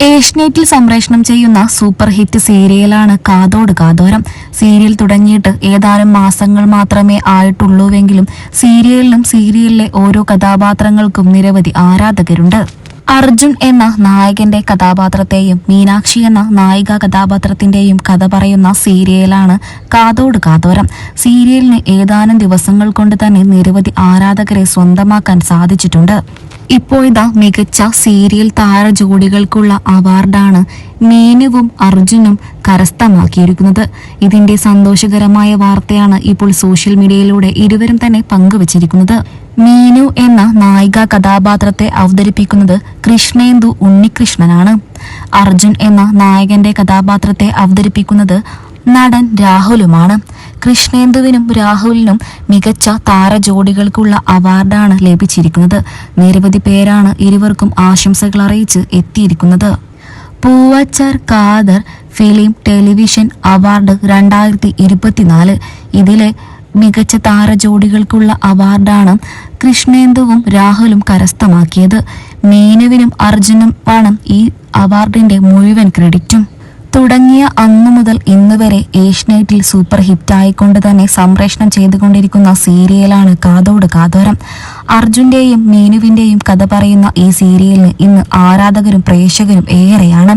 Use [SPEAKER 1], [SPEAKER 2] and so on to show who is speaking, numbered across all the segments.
[SPEAKER 1] ഏഷ്യനെറ്റിൽ സംപ്രേഷണം ചെയ്യുന്ന super hit സീരിയലാണ് കാതോട് കാതോരം. സീരിയൽ തുടങ്ങിയിട്ട് ഏതാനും മാസങ്ങൾ മാത്രമേ ആയിട്ടുള്ളൂവെങ്കിലും സീരിയലിലും സീരിയലിലെ ഓരോ കഥാപാത്രങ്ങൾക്കും നിരവധി ആരാധകരുണ്ട്. അർജുൻ എന്ന നായകന്റെ കഥാപാത്രത്തെയും മീനാക്ഷി എന്ന നായിക കഥാപാത്രത്തിന്റെയും കഥ പറയുന്ന സീരിയലാണ് കാതോട് കാതോരം. സീരിയലിന് ഏതാനും ദിവസങ്ങൾ കൊണ്ട് തന്നെ നിരവധി ആരാധകരെ സ്വന്തമാക്കാൻ സാധിച്ചിട്ടുണ്ട്. ഇപ്പോഴിതാ മികച്ച സീരിയൽ താര ജോഡികൾക്കുള്ള അവാർഡാണ് മീനുവും അർജുനും കരസ്ഥമാക്കിയിരിക്കുന്നത്. ഇതിന്റെ സന്തോഷകരമായ വാർത്തയാണ് ഇപ്പോൾ സോഷ്യൽ മീഡിയയിലൂടെ ഇരുവരും തന്നെ പങ്കുവച്ചിരിക്കുന്നത്. മീനു എന്ന നായിക കഥാപാത്രത്തെ അവതരിപ്പിക്കുന്നത് കൃഷ്ണേന്ദു ഉണ്ണികൃഷ്ണനാണ്. അർജുൻ എന്ന നായകന്റെ കഥാപാത്രത്തെ അവതരിപ്പിക്കുന്നത് നടൻ രാഹുലുമാണ്. കൃഷ്ണേന്ദുവിനും രാഹുലിനും മികച്ച താരജോഡികൾക്കുള്ള അവാർഡാണ് ലഭിച്ചിരിക്കുന്നത്. നിരവധി പേരാണ് ഇരുവർക്കും ആശംസകൾ അറിയിച്ച് എത്തിയിരിക്കുന്നത്. Poovachal Khader film television award രണ്ടായിരത്തി ഇരുപത്തിനാല് ഇതിലെ മികച്ച താരജോഡികൾക്കുള്ള അവാർഡാണ് കൃഷ്ണേന്ദുവും രാഹുലും കരസ്ഥമാക്കിയത്. മീനുവിനും അർജുനും ആണ് ഈ അവാർഡിന്റെ മുഴുവൻ ക്രെഡിറ്റും. തുടങ്ങിയ അന്നു മുതൽ ഇന്ന് വരെ ഏഷ്യനെറ്റിൽ സൂപ്പർ ഹിറ്റായിക്കൊണ്ട് തന്നെ സംപ്രേഷണം ചെയ്തുകൊണ്ടിരിക്കുന്ന സീരിയലാണ് കാതോട് കാതോരം. അർജുന്റെയും മീനുവിന്റെയും കഥ പറയുന്ന ഈ സീരിയലിന് ഇന്ന് ആരാധകരും പ്രേക്ഷകരും ഏറെയാണ്.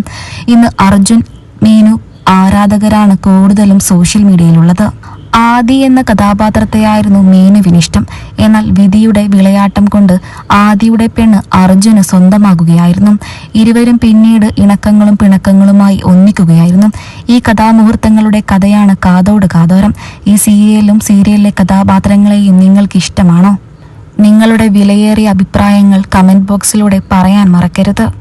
[SPEAKER 1] ഇന്ന് അർജുൻ മീനു ആരാധകരാണ് കൂടുതലും സോഷ്യൽ മീഡിയയിലുള്ളത്. ആദി എന്ന കഥാപാത്രത്തെയായിരുന്നു മീനുവിനിഷ്ടം എന്നാൽ വിധിയുടെ വിളയാട്ടം കൊണ്ട് ആദിയുടെ പെണ്ണ് അർജുന് സ്വന്തമാകുകയായിരുന്നു. ഇരുവരും പിന്നീട് ഇണക്കങ്ങളും പിണക്കങ്ങളുമായി ഒന്നിക്കുകയായിരുന്നു. ഈ കഥാമുഹൂർത്തങ്ങളുടെ കഥയാണ് കാതോട് കാതോരം. ഈ സീരിയലും സീരിയലിലെ കഥാപാത്രങ്ങളെയും നിങ്ങൾക്ക് ഇഷ്ടമാണോ? നിങ്ങളുടെ വിലയേറിയ അഭിപ്രായങ്ങൾ കമന്റ് ബോക്സിലൂടെ പറയാൻ മറക്കരുത്.